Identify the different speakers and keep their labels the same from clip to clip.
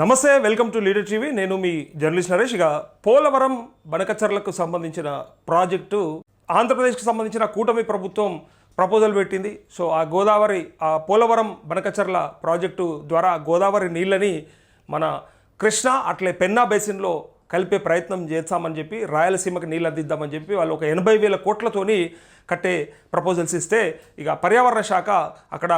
Speaker 1: నమస్తే welcome to leader TV. నేను మీ journalist Naresh. ఇక పోలవరం బనకచర్లకు సంబంధించిన ప్రాజెక్టు ఆంధ్రప్రదేశ్కి సంబంధించిన కూటమి ప్రభుత్వం ప్రపోజల్ పెట్టింది. సో ఆ గోదావరి ఆ పోలవరం బనకచర్ల ప్రాజెక్టు ద్వారా గోదావరి నీళ్ళని మన కృష్ణ అట్లే పెన్నా బేసిన్లో కలిపే ప్రయత్నం చేస్తామని చెప్పి రాయలసీమకి నీళ్ళు అందిద్దామని చెప్పి వాళ్ళు ఒక ఎనభై వేల కోట్లతోని కట్టే ప్రపోజల్స్ ఇస్తే ఇక పర్యావరణ శాఖ అక్కడ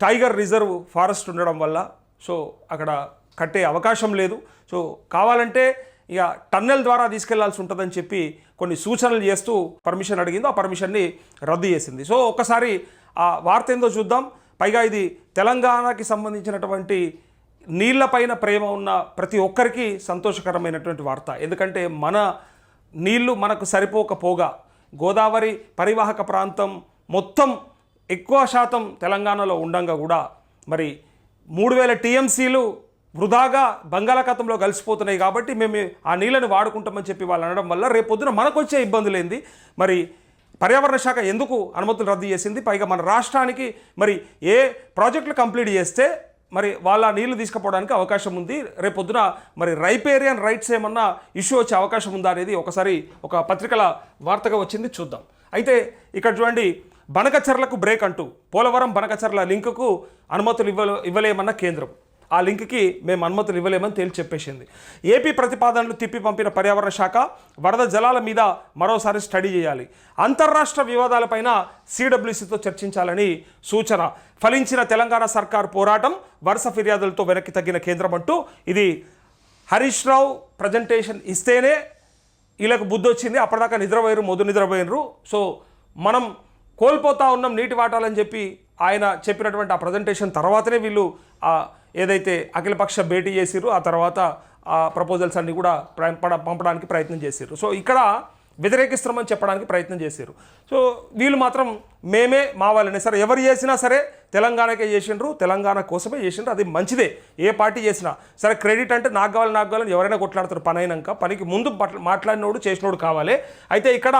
Speaker 1: టైగర్ రిజర్వ్ ఫారెస్ట్ ఉండడం వల్ల సో అక్కడ కట్టే అవకాశం లేదు. సో కావాలంటే ఇక టన్నెల్ ద్వారా తీసుకెళ్ళాల్సి ఉంటుందని చెప్పి కొన్ని సూచనలు చేస్తూ పర్మిషన్ అడిగిందో. ఆ పర్మిషన్ని రద్దు చేసింది. సో ఒక్కసారి ఆ వార్త ఏందో చూద్దాం. పైగా ఇది తెలంగాణకి సంబంధించినటువంటి నీళ్ళపైన ప్రేమ ఉన్న ప్రతి ఒక్కరికి సంతోషకరమైనటువంటి వార్త. ఎందుకంటే మన నీళ్ళు మనకు సరిపోకపోగా గోదావరి పరివాహక ప్రాంతం మొత్తం ఎక్కువ శాతం తెలంగాణలో ఉండంగా కూడా మరి మూడు వేల టీఎంసీలు వృధాగా బంగాళాఖాతంలో కలిసిపోతున్నాయి కాబట్టి మేము ఆ నీళ్ళని వాడుకుంటామని చెప్పి వాళ్ళు అనడం వల్ల రేపొద్దున మనకు వచ్చే ఇబ్బందులు ఏంది మరి పర్యావరణ శాఖ ఎందుకు అనుమతులు రద్దు చేసింది? పైగా మన రాష్ట్రానికి మరి ఏ ప్రాజెక్టులు కంప్లీట్ చేస్తే మరి వాళ్ళ నీళ్ళు తీసుకుపోవడానికి అవకాశం ఉంది. రేపొద్దున మరి రైపేరియన్ రైట్స్ ఏమన్నా ఇష్యూ వచ్చే అవకాశం ఉందా అనేది ఒకసారి ఒక పత్రికల వార్తగా వచ్చింది చూద్దాం. అయితే ఇక్కడ చూడండి బనకచర్లకు బ్రేక్ అంటూ పోలవరం బనకచర్ల లింకుకు అనుమతులు ఇవ్వ ఇవ్వలేమన్న కేంద్రం. ఆ లింక్కి మేము అనుమతులు ఇవ్వలేమని తేల్చి చెప్పేసింది. ఏపీ ప్రతిపాదనలు తిప్పి పంపిన పర్యావరణ శాఖ వరద జలాల మీద మరోసారి స్టడీ చేయాలి. అంతర్రాష్ట్ర వివాదాలపైన సిడబ్ల్యూసీతో చర్చించాలని సూచన. ఫలించిన తెలంగాణ సర్కార్ పోరాటం వరుస ఫిర్యాదులతో వెనక్కి తగ్గిన కేంద్రం అంటూ ఇది హరీష్ రావు ప్రజెంటేషన్ ఇస్తేనే వీళ్ళకు బుద్ధి వచ్చింది. అప్పటిదాకా నిద్రపోయారు మొదలు నిద్రపోయినరు సో మనం కోల్పోతా ఉన్నాం నీటి వాటాలని చెప్పి ఆయన చెప్పినటువంటి ఆ ప్రజెంటేషన్ తర్వాతనే వీళ్ళు ఏదైతే అఖిలపక్ష భేటీ చేసిర్రు ఆ తర్వాత ఆ ప్రపోజల్స్ అన్ని కూడా పంపడానికి ప్రయత్నం చేశారు సో ఇక్కడ వ్యతిరేకిస్తున్నామని చెప్పడానికి ప్రయత్నం చేశారు సో వీళ్ళు మాత్రం మేమే మా వాళ్ళనే. సరే ఎవరు చేసినా సరే తెలంగాణకే చేసిండ్రు తెలంగాణ కోసమే చేసిండ్రు అది మంచిదే. ఏ పార్టీ చేసినా సరే క్రెడిట్ అంటే నాకు కావాలి నాకు కావాలని ఎవరైనా కొట్లాడతారు పని అయినాక పనికి ముందు మాట్లాడినోడు చేసినోడు కావాలి. అయితే ఇక్కడ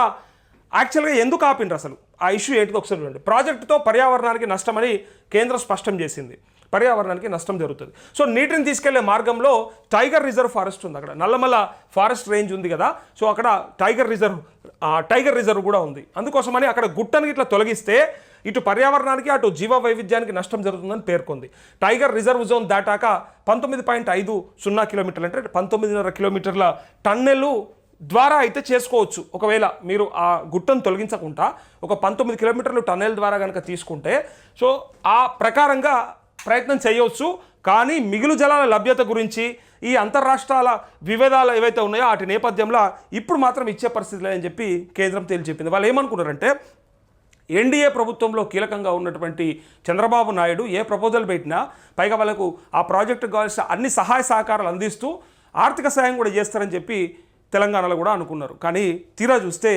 Speaker 1: యాక్చువల్గా ఎందుకు ఆపిండ్రు అసలు? ఆ ఇష్యూ ఏంటిదో ఒకసారి చూడండి. ప్రాజెక్టుతో పర్యావరణానికి నష్టమని కేంద్రం స్పష్టం చేసింది. పర్యావరణానికి నష్టం జరుగుతుంది. సో నీటిని తీసుకెళ్ళే మార్గంలో టైగర్ రిజర్వ్ ఫారెస్ట్ ఉంది అక్కడ. నల్లమల ఫారెస్ట్ రేంజ్ ఉంది కదా. సో అక్కడ టైగర్ రిజర్వ్ టైగర్ రిజర్వ్ కూడా ఉంది. అందుకోసమని అక్కడ గుట్టని ఇట్లా తొలగిస్తే ఇటు పర్యావరణానికి అటు జీవ వైవిధ్యానికి నష్టం జరుగుతుందని పేర్కొంది. టైగర్ రిజర్వ్ జోన్ దాటాక పంతొమ్మిది పాయింట్ ఐదు సున్నా కిలోమీటర్లు అంటే పంతొమ్మిదిన్నర కిలోమీటర్ల టన్నెలు ద్వారా అయితే చేసుకోవచ్చు. ఒకవేళ మీరు ఆ గుట్టను తొలగించకుండా ఒక పంతొమ్మిది కిలోమీటర్లు టన్నెల్ ద్వారా కనుక తీసుకుంటే సో ఆ ప్రకారంగా ప్రయత్నం చేయవచ్చు. కానీ మిగులు జలాల లభ్యత గురించి ఈ అంతర్రాష్ట్రాల విభేదాలు ఏవైతే ఉన్నాయో వాటి నేపథ్యంలో ఇప్పుడు మాత్రం ఇచ్చే పరిస్థితి లేదని చెప్పి కేంద్రం తేల్చి చెప్పింది వాళ్ళు ఏమనుకున్నారంటే ఎన్డీఏ ప్రభుత్వంలో కీలకంగా ఉన్నటువంటి చంద్రబాబు నాయుడు ఏ ప్రపోజల్ పెట్టినా పైగా వాళ్ళకు ఆ ప్రాజెక్టుకు కావాల్సిన అన్ని సహాయ సహకారాలు అందిస్తూ ఆర్థిక సాయం కూడా చేస్తారని చెప్పి తెలంగాణలో కూడా అనుకున్నారు. కానీ తీరా చూస్తే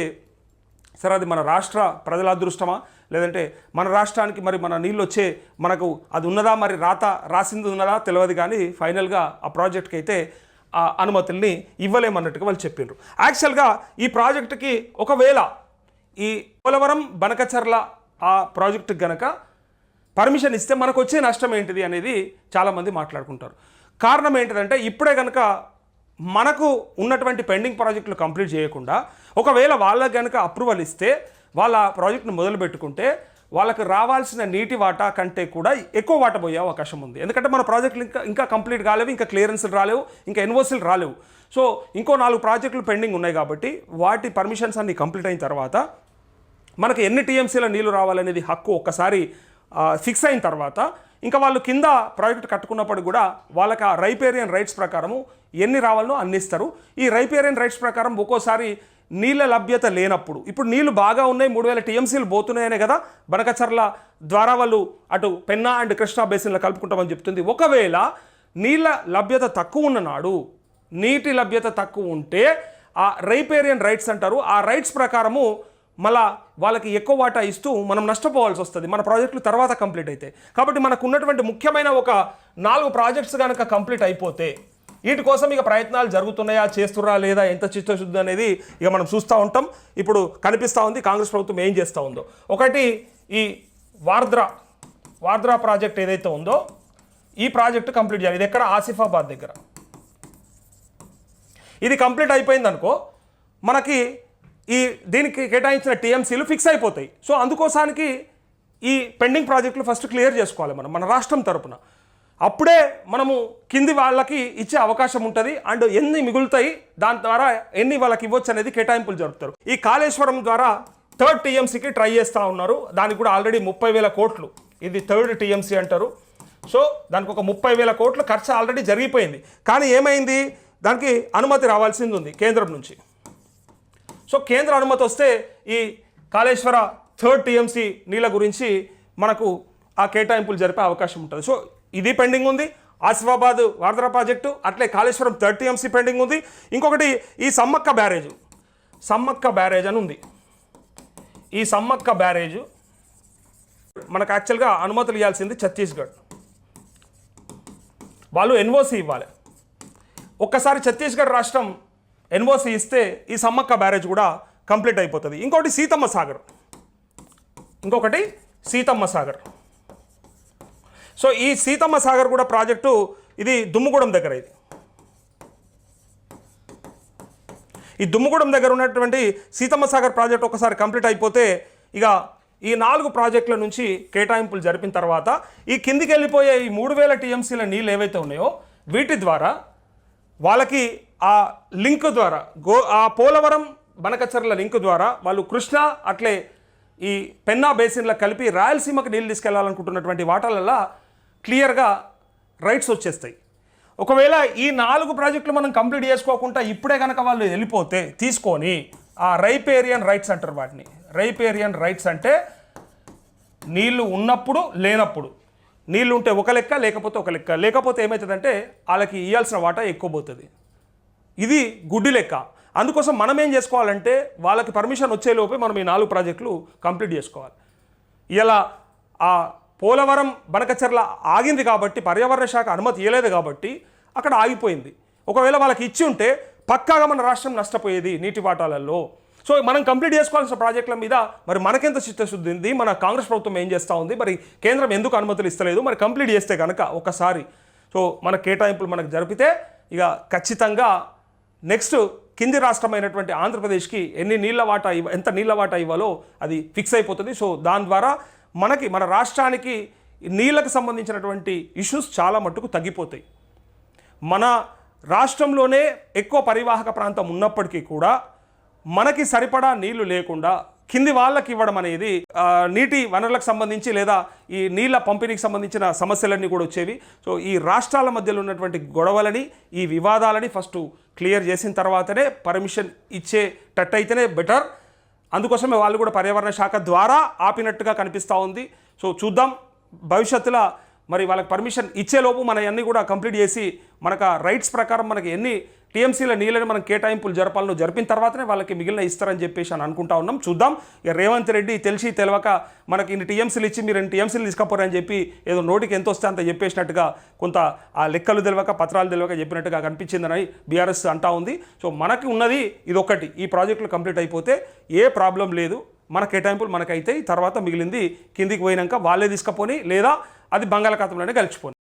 Speaker 1: సరే అది మన రాష్ట్ర ప్రజల అదృష్టమా? లేదంటే మన రాష్ట్రానికి మరి మన నీళ్ళు వచ్చే మనకు అది ఉన్నదా? మరి రాత రాసింది ఉన్నదా? తెలియదు కానీ ఫైనల్గా ఆ ప్రాజెక్ట్కి అయితే ఆ అనుమతుల్ని ఇవ్వలేమన్నట్టుగా వాళ్ళు చెప్పిండ్రు యాక్చువల్గా ఈ ప్రాజెక్టుకి ఒకవేళ ఈ పోలవరం బనకచర్ల ఆ ప్రాజెక్టుకి గనక పర్మిషన్ ఇస్తే మనకు వచ్చే నష్టం ఏంటిది అనేది చాలామంది మాట్లాడుకుంటారు. కారణం ఏంటిదంటే ఇప్పుడే కనుక మనకు ఉన్నటువంటి పెండింగ్ ప్రాజెక్టులు కంప్లీట్ చేయకుండా ఒకవేళ వాళ్ళకి కనుక అప్రూవల్ ఇస్తే వాళ్ళ ప్రాజెక్టును మొదలు పెట్టుకుంటే వాళ్ళకి రావాల్సిన నీటి వాటా కంటే కూడా ఎక్కువ వాటా పోయే అవకాశం ఉంది. ఎందుకంటే మన ప్రాజెక్టులు ఇంకా ఇంకా కంప్లీట్ కాలేవు ఇంకా క్లియరెన్స్లు రాలేవు ఇంకా ఎన్ఓసీలు రాలేవు. సో ఇంకో నాలుగు ప్రాజెక్టులు పెండింగ్ ఉన్నాయి కాబట్టి వాటి పర్మిషన్స్ అన్ని కంప్లీట్ అయిన తర్వాత మనకు ఎన్ని టీఎంసీల నీళ్ళు రావాలనేది హక్కు ఒక్కసారి ఫిక్స్ అయిన తర్వాత ఇంకా వాళ్ళు కింద ప్రాజెక్ట్ కట్టుకున్నప్పుడు కూడా వాళ్ళకి ఆ రైపేరియన్ రైట్స్ ప్రకారము ఎన్ని రావాలనో అన్ని ఇస్తారు. ఈ రైపేరియన్ రైట్స్ ప్రకారం ఒక్కోసారి నీళ్ళ లభ్యత లేనప్పుడు ఇప్పుడు నీళ్ళు బాగా ఉన్నాయి మూడు వేల టీఎంసీలు పోతున్నాయనే కదా బనకచర్ల ద్వారా వాళ్ళు అటు పెన్నా అండ్ కృష్ణా బేసిన్లో కలుపుకుంటామని చెప్తుంది. ఒకవేళ నీళ్ళ లభ్యత తక్కువ ఉన్న నాడు నీటి లభ్యత తక్కువ ఉంటే ఆ రైపేరియన్ రైట్స్ అంటారు. ఆ రైట్స్ ప్రకారము మళ్ళా వాళ్ళకి ఎక్కువ వాటా ఇస్తూ మనం నష్టపోవాల్సి వస్తుంది. మన ప్రాజెక్టులు తర్వాత కంప్లీట్ అయితే కాబట్టి మనకు ఉన్నటువంటి ముఖ్యమైన ఒక నాలుగు ప్రాజెక్ట్స్ కనుక కంప్లీట్ అయిపోతే వీటి కోసం ఇక ప్రయత్నాలు జరుగుతున్నాయా చేస్తురా లేదా ఎంత చిత్తశుద్ధి అనేది ఇక మనం చూస్తూ ఉంటాం. ఇప్పుడు కనిపిస్తూ ఉంది కాంగ్రెస్ ప్రభుత్వం ఏం చేస్తూ ఉందో. ఒకటి ఈ వార్ద్రా వార్ద్రా ప్రాజెక్ట్ ఏదైతే ఉందో ఈ ప్రాజెక్టు కంప్లీట్ చేయాలి. ఇది ఎక్కడ? ఆసిఫాబాద్ దగ్గర. ఇది కంప్లీట్ అయిపోయింది అనుకో మనకి ఈ దీనికి కేటాయించిన టీఎంసీలు ఫిక్స్ అయిపోతాయి. సో అందుకోసానికి ఈ పెండింగ్ ప్రాజెక్టులు ఫస్ట్ క్లియర్ చేసుకోవాలి మనం మన రాష్ట్రం తరపున. అప్పుడే మనము కింది వాళ్ళకి ఇచ్చే అవకాశం ఉంటుంది అండ్ ఎన్ని మిగులుతాయి దాని ద్వారా ఎన్ని వాళ్ళకి ఇవ్వచ్చు అనేది కేటాయింపులు జరుపుతారు. ఈ కాళేశ్వరం ద్వారా థర్డ్ టీఎంసీకి ట్రై చేస్తూ ఉన్నారు. దానికి కూడా ఆల్రెడీ ముప్పై వేల కోట్లు. ఇది థర్డ్ టీఎంసీ అంటారు. సో దానికి ఒక ముప్పై వేల కోట్లు ఖర్చు ఆల్రెడీ జరిగిపోయింది. కానీ ఏమైంది? దానికి అనుమతి రావాల్సింది ఉంది కేంద్రం నుంచి. సో కేంద్ర అనుమతి వస్తే ఈ కాళేశ్వర థర్డ్ టీఎంసీ నీళ్ళ గురించి మనకు ఆ కేటాయింపులు జరిపే అవకాశం ఉంటుంది. సో ఇది పెండింగ్ ఉంది. ఆసిఫాబాద్ వార్ధర ప్రాజెక్టు అట్లే కాళేశ్వరం థర్డ్ టీఎంసీ పెండింగ్ ఉంది. ఇంకొకటి ఈ సమ్మక్క బ్యారేజ్. సమ్మక్క బ్యారేజ్ అని ఉంది. ఈ సమ్మక్క బ్యారేజ్ మనకు యాక్చువల్గా అనుమతులు ఇవ్వాల్సింది ఛత్తీస్గఢ్. వాళ్ళు ఎన్ఓసి ఇవ్వాలి. ఒక్కసారి ఛత్తీస్గఢ్ రాష్ట్రం ఎన్ఓసి ఇస్తే ఈ సమ్మక్క బ్యారేజ్ కూడా కంప్లీట్ అయిపోతుంది. ఇంకోటి సీతమ్మ సాగర్. ఇంకొకటి సీతమ్మ సాగర్. సో ఈ సీతమ్మ సాగర్ కూడా ప్రాజెక్టు ఇది దుమ్ముగూడెం దగ్గర ఇది. ఈ దుమ్ముగూడెం దగ్గర ఉన్నటువంటి సీతమ్మ సాగర్ ప్రాజెక్ట్ ఒకసారి కంప్లీట్ అయిపోతే ఇక ఈ నాలుగు ప్రాజెక్టుల నుంచి కేటాయింపులు జరిపిన తర్వాత ఈ కిందికి వెళ్ళిపోయే ఈ మూడు వేల టీఎంసీల నీళ్ళు ఏవైతే ఉన్నాయో వీటి ద్వారా వాళ్ళకి ఆ లింక్ ద్వారా గో ఆ పోలవరం బనకచర్ల లింక్ ద్వారా వాళ్ళు కృష్ణ అట్లే ఈ పెన్నా బేసిన్లో కలిపి రాయలసీమకు నీళ్ళు తీసుకెళ్ళాలనుకుంటున్నటువంటి వాటాలల్లో క్లియర్గా రైట్స్ వచ్చేస్తాయి. ఒకవేళ ఈ నాలుగు ప్రాజెక్టులు మనం కంప్లీట్ చేసుకోకుండా ఇప్పుడే కనుక వాళ్ళు వెళ్ళిపోతే తీసుకొని ఆ రైపేరియన్ రైట్స్ అంటారు వాటిని. రైపేరియన్ రైట్స్ అంటే నీళ్ళు ఉన్నప్పుడు లేనప్పుడు. నీళ్ళు ఉంటే ఒక లెక్క లేకపోతే ఒక లెక్క. లేకపోతే ఏమవుతుందంటే వాళ్ళకి ఇవ్వాల్సిన వాటా ఎక్కువ పోతుంది. ఇది గుడ్డి లెక్క. అందుకోసం మనం ఏం చేసుకోవాలంటే వాళ్ళకి పర్మిషన్ వచ్చేలోపే మనం ఈ నాలుగు ప్రాజెక్టులు కంప్లీట్ చేసుకోవాలి. ఇలా ఆ పోలవరం బనకచెర్ల ఆగింది కాబట్టి పర్యావరణ శాఖ అనుమతి ఇవ్వలేదు కాబట్టి అక్కడ ఆగిపోయింది. ఒకవేళ వాళ్ళకి ఇచ్చి ఉంటే పక్కాగా మన రాష్ట్రం నష్టపోయేది నీటి వాటాలలో. సో మనం కంప్లీట్ చేసుకోవాల్సిన ప్రాజెక్టుల మీద మరి మనకెంత చిత్తశుద్ధి ఉంది మన కాంగ్రెస్ ప్రభుత్వం ఏం చేస్తూ ఉంది? మరి కేంద్రం ఎందుకు అనుమతులు ఇస్తలేదు? మరి కంప్లీట్ చేస్తే కనుక ఒకసారి. సో మన కేటాయింపులు మనకు జరిపితే ఇక ఖచ్చితంగా నెక్స్ట్ కింది రాష్ట్రమైనటువంటి ఆంధ్రప్రదేశ్కి ఎన్ని నీళ్ళ వాటా ఇవ్వ ఎంత నీళ్ళ వాటా ఇవ్వాలో అది ఫిక్స్ అయిపోతుంది. సో దాని ద్వారా మనకి మన రాష్ట్రానికి నీళ్ళకు సంబంధించినటువంటి ఇష్యూస్ చాలా మట్టుకు తగ్గిపోతాయి. మన రాష్ట్రంలోనే ఎక్కువ పరివాహక ప్రాంతం ఉన్నప్పటికీ కూడా మనకి సరిపడా నీళ్ళు లేకుండా కింది వాళ్ళకి ఇవ్వడం అనేది నీటి వనరులకు సంబంధించి లేదా ఈ నీళ్ళ పంపిణీకి సంబంధించిన సమస్యలన్నీ కూడా వచ్చేవి. సో ఈ రాష్ట్రాల మధ్యలో ఉన్నటువంటి గొడవలని ఈ వివాదాలని ఫస్ట్ క్లియర్ చేసిన తర్వాతనే పర్మిషన్ ఇచ్చేటట్టయితేనే బెటర్ అందుకోసమే వాళ్ళు కూడా పర్యావరణ శాఖ ద్వారా ఆపినట్టుగా కనిపిస్తూ ఉంది. సో చూద్దాం భవిష్యత్తులో మరి వాళ్ళకి పర్మిషన్ ఇచ్చేలోపు మన అన్నీ కూడా కంప్లీట్ చేసి మనకు రైట్స్ ప్రకారం మనకి ఎన్ని టీఎంసీల నీళ్ళని మనం కేటాయింపులు జరపాలను జరిపిన తర్వాతనే వాళ్ళకి మిగిలిన ఇస్తారని చెప్పేసి అని అనుకుంటా ఉన్నాం. చూద్దాం. ఇక రేవంత్ రెడ్డి తెలిసి తెలియక మనకి ఇన్ని టీఎంసీలు ఇచ్చి మీరు ఇన్ని టీఎంసీలు తీసుకపోరని చెప్పి ఏదో నోటికి ఎంత వస్తే అంత చెప్పేసినట్టుగా కొంత ఆ లెక్కలు తెలియక పత్రాలు తెలియక చెప్పినట్టుగా కనిపించిందని బీఆర్ఎస్ అంటా ఉంది. సో మనకి ఉన్నది ఇదొక్కటి. ఈ ప్రాజెక్టులు కంప్లీట్ అయిపోతే ఏ ప్రాబ్లం లేదు. మన కేటాయింపులు మనకైతే తర్వాత మిగిలింది కిందికి పోయినాక వాళ్ళే తీసుకపోని లేదా అది బంగాళాఖాతంలోనే కలిసిపోయి